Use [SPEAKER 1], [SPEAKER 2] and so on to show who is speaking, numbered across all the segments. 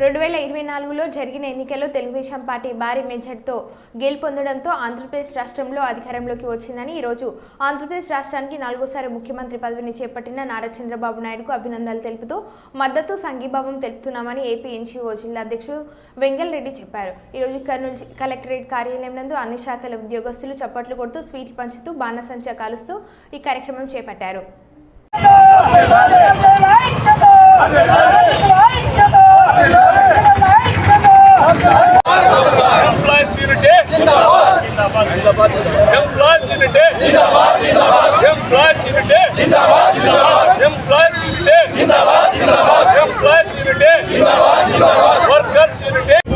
[SPEAKER 1] రెండు వేల ఇరవై నాలుగులో జరిగిన ఎన్నికల్లో తెలుగుదేశం పార్టీ భారీ మెజార్టీతో గెలుపొందడంతో ఆంధ్రప్రదేశ్ రాష్ట్రంలో అధికారంలోకి వచ్చిందని ఈరోజు ఆంధ్రప్రదేశ్ రాష్ట్రానికి నాలుగోసారి ముఖ్యమంత్రి పదవిని చేపట్టిన నారా చంద్రబాబు నాయుడుకు అభినందనలు తెలుపుతూ మద్దతు సంఘీభావం తెలుపుతున్నామని ఏపీ ఎన్జీఓ జిల్లా అధ్యక్షుడు వెంగల్ రెడ్డి చెప్పారు. ఈరోజు కర్నూలు కలెక్టరేట్ కార్యాలయం నందు అన్ని శాఖల ఉద్యోగస్తులు చప్పట్లు కొడుతూ స్వీట్లు పంచుతూ బాణసంచా కాలుస్తూ ఈ కార్యక్రమం చేపట్టారు.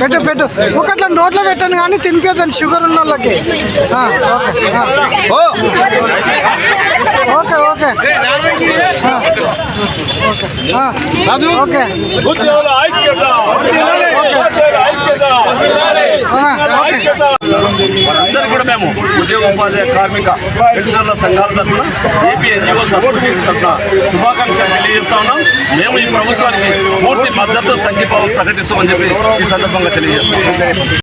[SPEAKER 2] పెట్టు పెట్టు. ఒకట్లా నోట్లో పెట్టాను కానీ తినిపించండి షుగర్ ఉన్న వాళ్ళకి
[SPEAKER 3] okay. Okay
[SPEAKER 2] okay. Okay
[SPEAKER 3] okay. అందరూ కూడా మేము ఉద్యోగ ఉపాధ్యాయ కార్మిక పెన్షనర్ల సంఘాల తరఫున ఏపీ ఎన్జిఓ అసోసియేషన్ తరఫున శుభాకాంక్షలు తెలియజేస్తా ఉన్నాం. మేము ఈ ప్రభుత్వానికి పూర్తి మద్దతు సంఘీభావం ప్రకటిస్తామని చెప్పి ఈ సందర్భంగా తెలియజేస్తాం.